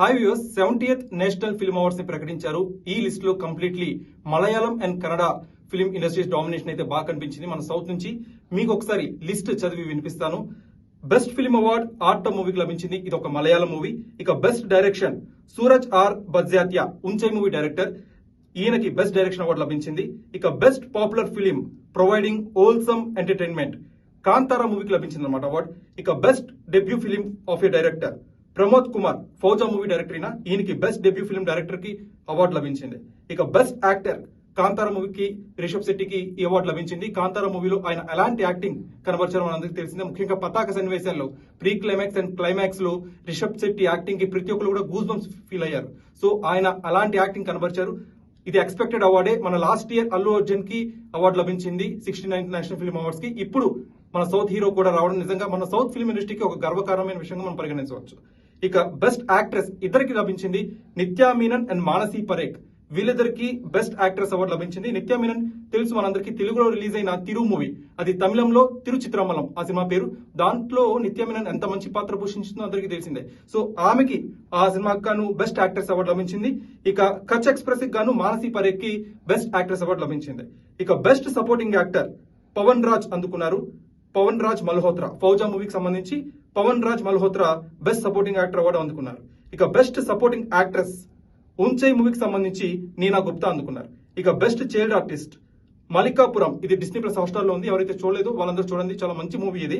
Hi views seventieth national film అవార్డ్స్ని ప్రకటించారు. ఈ లిస్ట్లో completely Malayalam and Kannada film industries domination అయితే బాగా కనిపించింది మన సౌత్ నుంచి. మీకు ఒకసారి లిస్ట్ చదివి వినిపిస్తాను. బెస్ట్ ఫిల్మ్ అవార్డ్ ఆర్ట మూవీకి లభించింది. ఇది ఒక మలయాళం మూవీ. ఇక best direction Sooraj R Barjatya Uunchai movie director. ఈయనకి బెస్ట్ డైరెక్షన్ అవార్డు లభించింది. ఇక best popular film providing wholesome entertainment. Kantara మూవీకి లభించింది అనమాట అవార్డు. ఇక best debut film of a director. Pramod Kumar Fouja movie director అయినా ఈయనకి బెస్ట్ డెబ్యూ ఫిలిం డైరెక్టర్కి అవార్డు లభించింది. ఇక బెస్ట్ యాక్టర్ కాంతార మూవీకి రిషబ్ శెట్టికి ఈ అవార్డు లభించింది. కాంతార మూవీలో ఆయన ఎలాంటి యాక్టింగ్ కనబరచడం మనందరికీ తెలిసిందే. ముఖ్యంగా పతాక సన్నివేశాల్లో ప్రీ క్లైమాక్స్ అండ్ క్లైమాక్స్లో రిషబ్ శెట్టి యాక్టింగ్కి ప్రతి ఒక్కరు కూడా గూజ్ బంప్స్ ఫీల్ అయ్యారు. సో ఆయన అలాంటి యాక్టింగ్ కనబరిచారు. ఇది ఎక్స్పెక్టెడ్ అవార్డే మన లాస్ట్ ఇయర్ అల్లు అర్జున్కి అవార్డు లభించింది సిక్స్టీ నైన్త్ నేషనల్ ఫిల్మ్ అవార్డ్స్కి. ఇప్పుడు మన సౌత్ హీరో కూడా రావడం నిజంగా మన సౌత్ ఫిల్మ్ ఇండస్ట్రీకి ఒక గర్వకారమైన విషయంగా మనం పరిగణించవచ్చు. ఇక బెస్ట్ యాక్ట్రెస్ ఇద్దరికి లభించింది నిత్యా మీనన్ అండ్ మానసీ పరేఖ్ వీళ్ళిద్దరికి బెస్ట్ యాక్ట్రెస్ అవార్డు లభించింది. నిత్యా మీనన్ తెలుసు మనందరికీ తెలుగులో రిలీజ్ అయిన తిరు మూవీ. అది తమిళంలో తిరుచిత్రమలం ఆ సినిమా పేరు. దాంట్లో నిత్యా మీనన్ ఎంత మంచి పాత్ర పోషించిందో అందరికీ తెలిసిందే. సో ఆమెకి ఆ సినిమాకి గాను బెస్ట్ యాక్ట్రెస్ అవార్డు లభించింది. ఇక కచ్ ఎక్స్ప్రెస్కి గాను మానసీ పరేఖ్కి బెస్ట్ యాక్ట్రెస్ అవార్డు లభించింది. ఇక best supporting actor Pavan Raj అందుకున్నారు. పవన్ రాజ్ మల్హోత్రా ఫౌజా మూవీకి సంబంధించి Pavan Raj Malhotra best supporting actor award అందుకున్నారు. ఇక బెస్ట్ సపోర్టింగ్ యాక్ట్రెస్ ఉంచై మూవీకి సంబంధించి నీనా గుప్తా అందుకున్నారు. ఇక బెస్ట్ చైల్డ్ ఆర్టిస్ట్ మలికాపురం ఇది డిస్నీ ప్లస్ హాస్టల్లో ఉంది ఎవరైతే చూడలేదు వాళ్ళందరూ చూడండి చాలా మంచి మూవీ ఇది.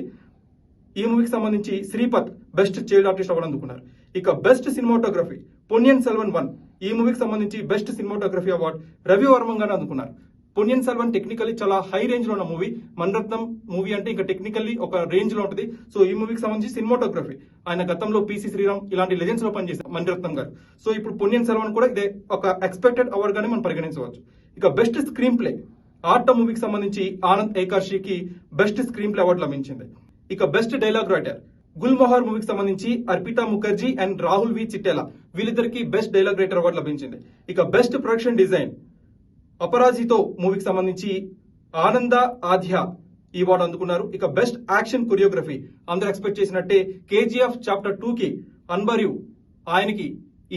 ఈ మూవీకి సంబంధించి Sreepath best child artist award అందుకున్నారు. ఇక best cinematography Ponniyin Selvan one ఈ మూవీకి సంబంధించి best cinematography award Ravi Varma గారు అందుకున్నారు. పొన్యన్ సెల్వన్ టెక్నికల్లీ చాలా హై రేంజ్లో ఉన్న మూవీ మన్రత్నం మూవీ అంటే ఇంకా టెక్నికల్లీ ఒక రేంజ్లో ఉంటుంది. సో ఈ మూవీకి సంబంధించి సినిమాటోగ్రఫీ ఆయన గతంలో పీసీ శ్రీరామ్ ఇలాంటి లెజెండ్స్లో పనిచేశారు మణిరత్నం గారు. సో ఇప్పుడు పొన్యన్ సెల్వన్ కూడా ఇదే ఒక ఎక్స్పెక్టెడ్ అవార్డ్ గానే మనం పరిగణించవచ్చు. ఇక బెస్ట్ స్క్రీన్ ప్లే ఆర్ట మూవీకి సంబంధించి ఆనంద్ ఏకార్షికి బెస్ట్ స్క్రీన్ ప్లే అవార్డు లభించింది. ఇక బెస్ట్ డైలాగ్ రైటర్ గుల్మోహర్ మూవీకి సంబంధించి అర్పితా ముఖర్జీ అండ్ రాహుల్ వి చిట్టేలా వీళ్ళిద్దరికి బెస్ట్ డైలాగ్ రైటర్ అవార్డు లభించింది. ఇక బెస్ట్ ప్రొడక్షన్ డిజైన్ అపరాజితో మూవీకి సంబంధించి ఆనంద ఆధ్య ఈ అవార్డు అందుకున్నారు. ఇక బెస్ట్ యాక్షన్ కొరియోగ్రఫీ అందరూ ఎక్స్పెక్ట్ చేసినట్టే కేజీఎఫ్ చాప్టర్ టూ కి అన్బర్యు ఆయనకి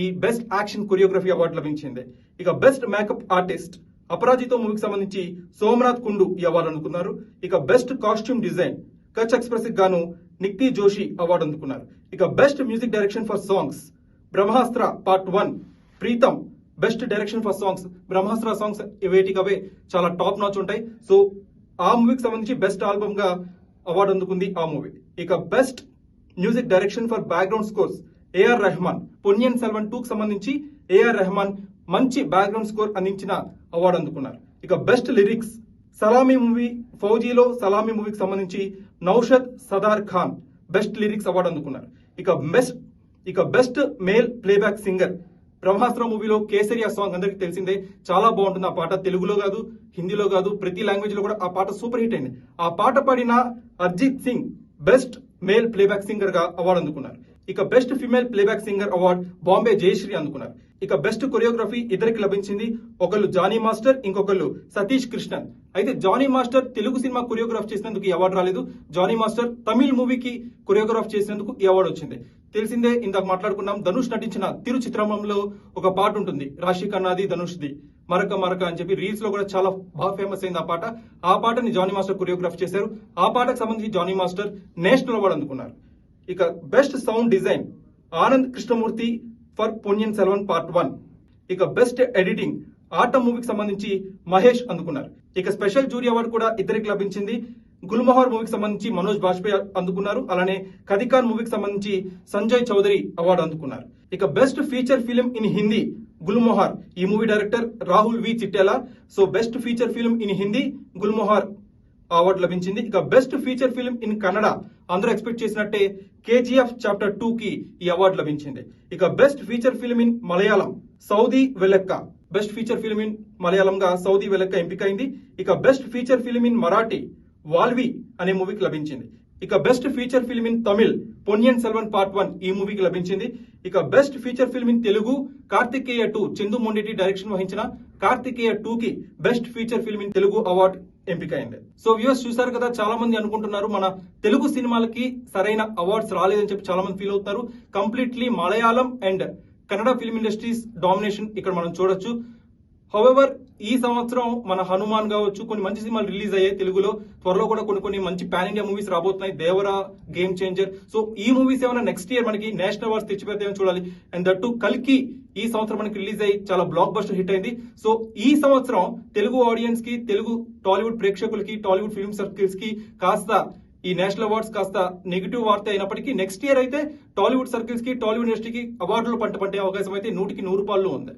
ఈ బెస్ట్ యాక్షన్ కొరియోగ్రఫీ అవార్డు లభించింది. ఇక బెస్ట్ మేకప్ ఆర్టిస్ట్ అపరాజితో మూవీకి సంబంధించి సోమనాథ్ కుండు ఈ అవార్డు అందుకున్నారు. ఇక best costume design Kutch express గాను నిక్తి జోషి అవార్డు అందుకున్నారు. ఇక best music direction for songs Brahmastra part one Pritam best direction for songs Brahmastra songs వేటికవే చాలా టాప్ నాచ్ ఉంటాయి. సో ఆ మూవీకి సంబంధించి బెస్ట్ ఆల్బమ్గా అవార్డు అందుకుంది ఆ మూవీ ఇక best music direction for background scores A R Rahman Ponniyin Selvan టూకి సంబంధించి ఏఆర్ రెహమాన్ మంచి బ్యాక్గ్రౌండ్ స్కోర్ అందించిన అవార్డు అందుకున్నారు. ఇక బెస్ట్ లిరిక్స్ సలామీ మూవీ ఫౌజీలో సలామీ మూవీకి సంబంధించి Naushad Sadar Khan best lyrics award అందుకున్నారు. ఇక బెస్ట్ ఇక best male playback singer Brahmastra మూవీలో కేసరి ఆ సాంగ్ అందరికి తెలిసిందే. చాలా బాగుంటుంది ఆ పాట. తెలుగులో కాదు హిందీలో కాదు ప్రతి లాంగ్వేజ్లో కూడా ఆ పాట సూపర్ హిట్ అయింది. ఆ పాట పాడిన Arijit Singh best male playback సింగర్గా అవార్డు అందుకున్నారు. ఇక best female playback singer award Bombay Jayashri అందుకున్నారు. ఇక బెస్ట్ కొరియోగ్రఫీ ఇద్దరికి లభించింది. ఒకళ్ళు జానీ మాస్టర్ ఇంకొకళ్ళు సతీష్ కృష్ణన్. అయితే Jani master Telugu cinema choreograph చేసినందుకు ఈ అవార్డు రాలేదు. జానీ మాస్టర్ తమిళ్ మూవీకి కొరియోగ్రాఫ్ చేసినందుకు ఈ అవార్డు వచ్చింది. తెలిసిందే ఇందాక మాట్లాడుకున్నాం ధనుష్ నటించిన తిరు చిత్రంలో ఒక పాట ఉంటుంది రాశి కన్నాది ధనుష్ది. మరక మరక అని చెప్పి రీల్స్లో కూడా చాలా బాగా ఫేమస్ అయింది ఆ పాట. ఆ పాటని జానీ మాస్టర్ కొరియోగ్రాఫ్ చేశారు. ఆ పాటకు సంబంధించి జానీ మాస్టర్ నేషనల్ అవార్డు అందుకున్నారు. ఇక best sound design Anand Krishnamurthy for Ponniyin Selvan part one ఇక బెస్ట్ ఎడిటింగ్ ఆట మూవీకి సంబంధించి మహేష్ అందుకున్నారు. ఇక స్పెషల్ జూరీ అవార్డు కూడా ఇద్దరికి లభించింది. గుల్మోహర్ మూవీకి సంబంధించి మనోజ్ బాజ్పేయి అందుకున్నారు. అలానే కదికాన్ మూవీకి సంబంధించి సంజయ్ చౌదరి అవార్డు అందుకున్నారు. ఇక best feature film in Hindi Gulmohar. ఈ movie director Rahul V Chittella. So best feature film in Hindi Gulmohar award లభించింది. ఇక best feature film in Kannada అందరూ ఎక్స్పెక్ట్ చేసినట్టే కేజీఎఫ్ చాప్టర్ టూ కి ఈ అవార్డు లభించింది. ఇక best feature film in Malayalam Saudi Vellakka. Best feature film in మలయాళంగా Saudi Vellakka ఎంపికైంది. ఇక best feature film in Marathi Vaalvi అనే మూవీకి లభించింది. ఇక best feature film in Tamil Ponniyin Selvan part one ఈ మూవీకి లభించింది. ఇక best feature film in Telugu Karthikeya two Chandoo Mondeti direction వహించిన కార్తికేయ టూ కి best feature film in Telugu award ఎంపికైంది. So views చూసారు కదా చాలా మంది అనుకుంటున్నారు మన తెలుగు సినిమాలకి సరైన అవార్డ్స్ రాలేదని చెప్పి చాలా మంది ఫీల్ అవుతారు. Completely Malayalam and Kannada film industries domination ఇక్కడ మనం చూడొచ్చు. హౌఎవర్ ఈ సంవత్సరం మన హనుమాన్ కావచ్చు కొన్ని మంచి సినిమాలు రిలీజ్ అయ్యాయి తెలుగులో. త్వరలో కూడా కొన్ని కొన్ని మంచి పాన్ ఇండియా మూవీస్ రాబోతున్నాయి. దేవరా గేమ్ చేంజర్ సో ఈ మూవీస్ ఏమైనా నెక్స్ట్ ఇయర్ మనకి నేషనల్ అవార్డ్స్ తెచ్చిపెడతాయని చూడాలి. అండ్ దట్టు కల్కి ఈ సంవత్సరం మనకి రిలీజ్ అయ్యి చాలా బ్లాక్ బస్టర్ హిట్ అయింది. సో ఈ సంవత్సరం తెలుగు ఆడియన్స్కి తెలుగు టాలీవుడ్ ప్రేక్షకులకి టాలీవుడ్ ఫిల్మ్ సర్కిల్స్కి కాస్త ఈ నేషనల్ అవార్డ్స్ కాస్త నెగిటివ్ వార్త అయినప్పటికీ నెక్స్ట్ ఇయర్ అయితే టాలీవుడ్ సర్కిల్స్కి టాలీవుడ్ ఇండస్ట్రీకి అవార్డులు పంట పట్టే అవకాశం అయితే నూటికి నూరు రూపాయలు ఉంది.